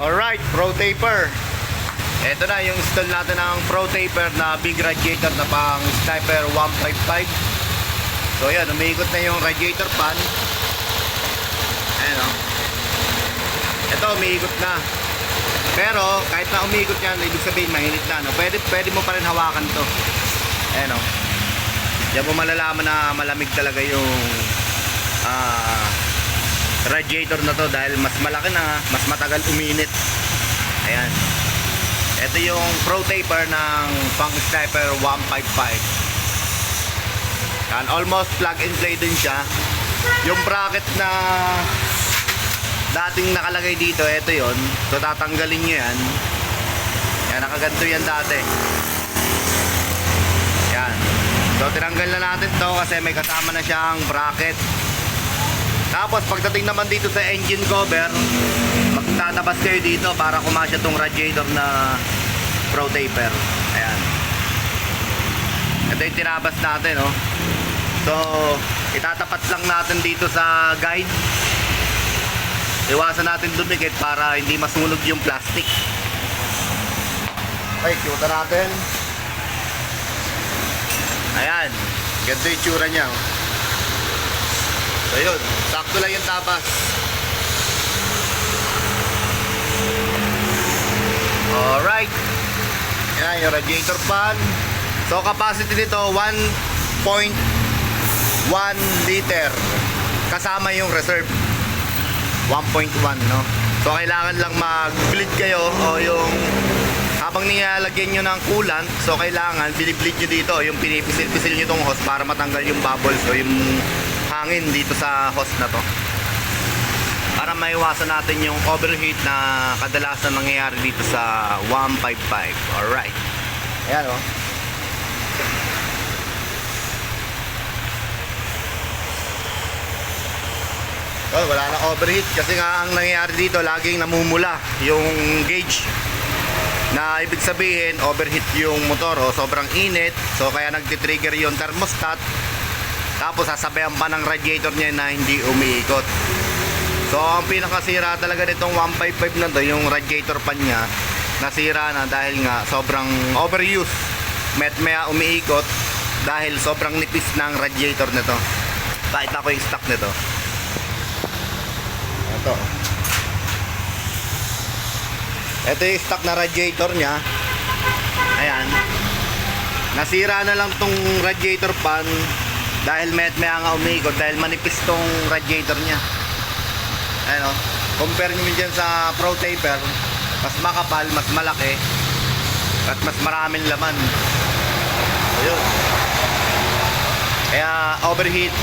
Alright, Pro Taper. Ito na yung install natin ng Pro Taper na big radiator na pang Sniper 155. So yan, umiikot na yung radiator pan. Ayan o. Ito, umiikot na. Pero, kahit na umiikot yan, ibig sabihin, mainit na. No? Pwede, pwede mo pa rin hawakan to. Ayan o. Diyan mo malalaman na malamig talaga yung ah radiator na to dahil mas malaki na, mas matagal uminit. Ayan. Ito yung Pro Taper ng Punk Sniper 155. Yan, almost plug and play din siya. Yung bracket na dating nakalagay dito, ito yon. So tatanggalin nyo yan. Yan, nakaganto yan dati. Yan. So tinanggal na natin to kasi may kasama na siyang bracket. Tapos pagdating naman dito sa engine cover, magtatabas kayo dito para kumasya tong radiator na Pro Taper. Ayan. Ito yung tinabas natin, oh. So, itatapat lang natin dito sa guide. Iwasan natin dumikit para hindi masunog yung plastic. Okay, cute natin. Ayan. Ganito yung tsura niya. oh. So yun, sakto lang yung tapas. Alright. Yan, yung radiator fan. So capacity nito 1.1 liter. Kasama yung reserve. 1.1 no. So kailangan lang mag-bleed kayo o yung habang nilalagyan nyo ng coolant, so kailangan binibleed nyo dito, yung pinipisil-pisil nyo tong hose para matanggal yung bubbles o yung hangin dito sa hose na to. Para maiwasan natin yung overheat na kadalasan nangyayari dito sa 155. Alright. Ayan o. Oh, wala na overheat kasi nga ang nangyayari dito laging namumula yung gauge na ibig sabihin overheat yung motor o sobrang init so kaya nagtitrigger yung thermostat tapos sasabayan pa ng radiator niya na hindi umiikot. So ang pinakasira talaga nitong 155 na to yung radiator pan niya nasira na dahil nga sobrang overuse. Met maya umiikot dahil sobrang nipis ng radiator nito. Kahit ako yung stock nito. Ito. Ito yung stock na radiator niya. Ayan. Nasira na lang tong radiator pan dahil met may nga umikot dahil manipis tong radiator niya. Ayan o. Compare nyo dyan sa Pro Taper, mas makapal, mas malaki, at mas maraming laman. Ayun. Kaya overheat